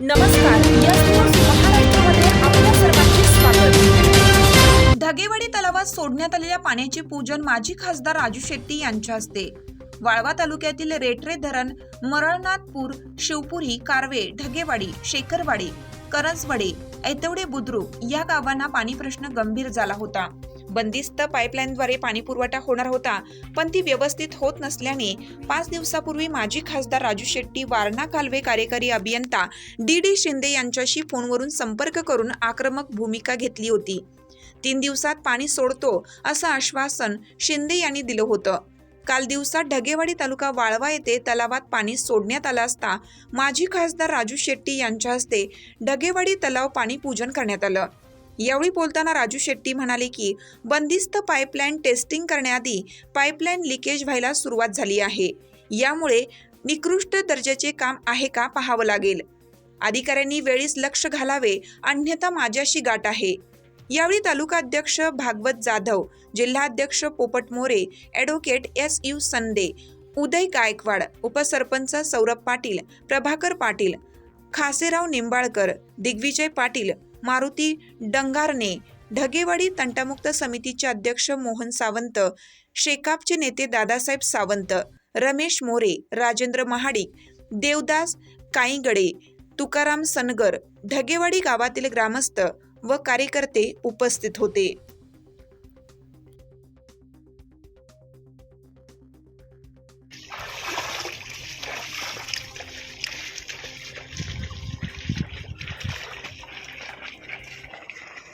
नमस्कार धगेवाडी ढगेवाडी तलावात सोडण्यात आलेल्या पाण्याचे पूजन माजी खासदार राजू शेट्टी यांच्या हस्ते. वाळवा तालुक्यातील रेटरे धरण मरळनाथपूर शिवपुरी कारवे ढगेवाडी शेखरवाडी करंजवडे ऐतवडे बुद्रुक या गावांना पाणी प्रश्न गंभीर झाला होता. बंदिस्त पाईपलाईनद्वारे पाणी पुरवठा होणार होता पण ती व्यवस्थित होत नसल्याने पाच दिवसापूर्वी माजी खासदार राजू शेट्टी वारणा कालवे कार्यकारी अभियंता डी डी शिंदे यांच्याशी फोनवरून संपर्क करून आक्रमक भूमिका घेतली होती. तीन दिवसात पाणी सोडतो असं आश्वासन शिंदे यांनी दिलं होतं. काल दिवसात ढगेवाडी तालुका वाळवा येथे तलावात पाणी सोडण्यात आलं असता माजी खासदार राजू शेट्टी यांच्या हस्ते ढगेवाडी तलाव पाणी पूजन करण्यात आलं. यावेळी बोलताना राजू शेट्टी म्हणाले की बंदिस्त पाईपलाईन टेस्टिंग करण्याआधी पाईपलाईन लिकेज व्हायला सुरुवात झाली आहे. यामुळे निकृष्ट दर्जाचे काम आहे का पाहावं लागेल. अधिकाऱ्यांनी वेळीच लक्ष घालावे अन्यथा माझ्याशी गाठ आहे. यावेळी तालुका अध्यक्ष भागवत जाधव जिल्हाध्यक्ष Popat More advocate S U Sande Uday Gaikwad उपसरपंच सौरभ पाटील प्रभाकर पाटील खासेराव निंबाळकर दिग्विजय पाटील मारुती डंगारने ढगेवाडी तंटामुक्त समितीचे अध्यक्ष मोहन सावंत शेकापचे नेते दादासाहेब सावंत रमेश मोरे राजेंद्र महाडिक देवदास काईगडे तुकाराम सनगर ढगेवाडी गावातील ग्रामस्थ व कार्यकर्ते उपस्थित होते.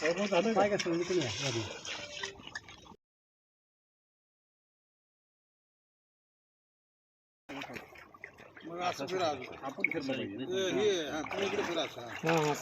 काय कसं म्हणजे तुम्ही या, या. मग असं फिरा अजून. आपण फिरलं पाहिजे हे हे, हा, तुम्ही इकडे फिरा असं, हा.